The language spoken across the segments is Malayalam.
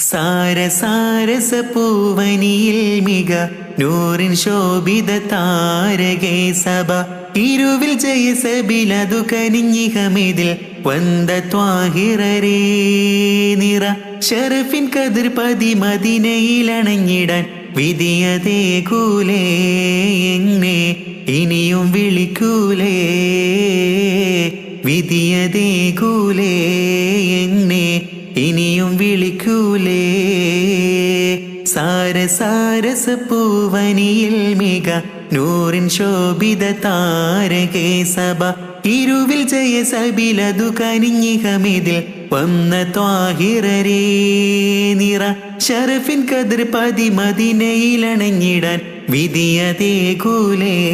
സാരസാരസ പൂവനിയിൽ മിക നൂറിൻ ശോഭിത താരകേ സഭ. ഇരുവിൽ ജയസബിലതു കനിഞ്ഞിഹമിതിൽ വന്ദ ത്വാഹിറേ നിറ. ഷറഫിൻ കതിർ പതി മദിനയിലണഞ്ഞിടാൻ വിധിയതേ കൂലേ എന്നെ ഇനിയും വിളിക്കൂലേ. എന്നെ ഇനിയും വിളിക്കൂലേ. സാരസാരസ പൂവനിയിൽ മിക നൂറിൻ ശോഭിത താരകേ സഭ ഇരുവിൽ ജയ സബിലതു കനിഞ്ഞിഹമിതിൽ വന്ന ത്വാഹിറരേ നിറ. ഷറഫിൻ കതിർ പതി മദിനയിലണഞ്ഞിടാൻ വിധിയതേ കൂലേ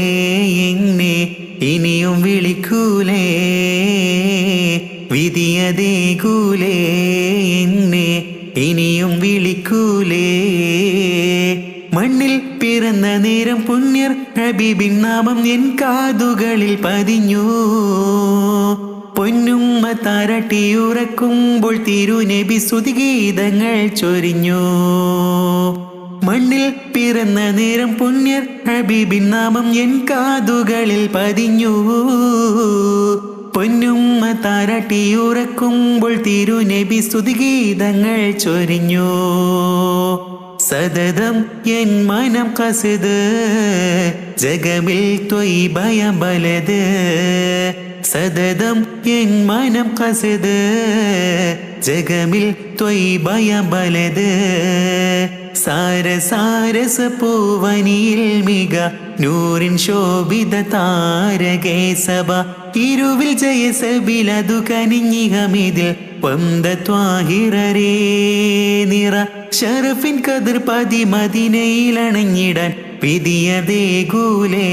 എന്നെ. ഇനിയും വിളിക്കൂലേ. വിധിയതേ കൂലേ എന്നെ ഇനിയും വിളിക്കൂലേ. മണ്ണിൽ പിറന്ന നേരം പുണ്യർ ഹബീബിൻ നാമം എൻ കാതുകളിൽ പതിഞ്ഞു. പൊന്നുമ്മ താരട്ടിയുറക്കുമ്പോൾ തിരുനബി സുതിഗീതങ്ങൾ ചൊരിഞ്ഞു. മണ്ണിൽ പിറന്ന നേരം പുണ്യർ ഹബീബിൻ നാമം എൻ കാതുകളിൽ പതിഞ്ഞു. പൊന്നുമ്മ താരട്ടിയുറക്കുമ്പോൾ തിരുനബി സ്തുതിഗീതങ്ങൾ ചൊരിഞ്ഞു സതതം എൻ മനം കസത് ജഗമിൽ ത്വയ്ഭയം ബലത് സതതം എൻ മനം കസത് ജഗമിൽ ത്വയ്ഭയം ബലത് സാരസാരസ പൂവനിയിൽ മിക നൂറിൻ ശോഭിത താരകേ സഭ ഇരുവിൽ ജയസബിലതു കനിഞ്ഞിഹമിതിൽ വந்த ത്വാഹിറരേ നിറ. ഷറഫിൻ കതിർ പതി മദിനയിലണഞ്ഞിടാൻ വിധിയതേ കൂലേ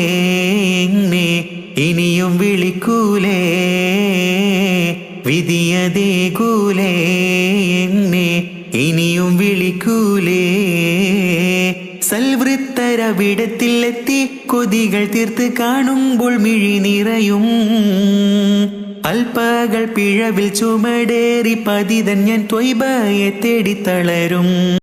ഇനിയും വിളിക്കൂലേ വിധിയതേ കൂലേ എന്നെ ഇനിയും വിളിക്കൂലേ? സൽവൃത്തരവിടത്തിലെത്തി കൊതികൾ തീർത്ത് കാണുമ്പോൾ മിഴി നിറയും. അൽപ്പകൾ പിഴവിൽ ചുമടേറി പതിതൻ ഞാൻ ത്വയ്ബയെ തേടി തളരും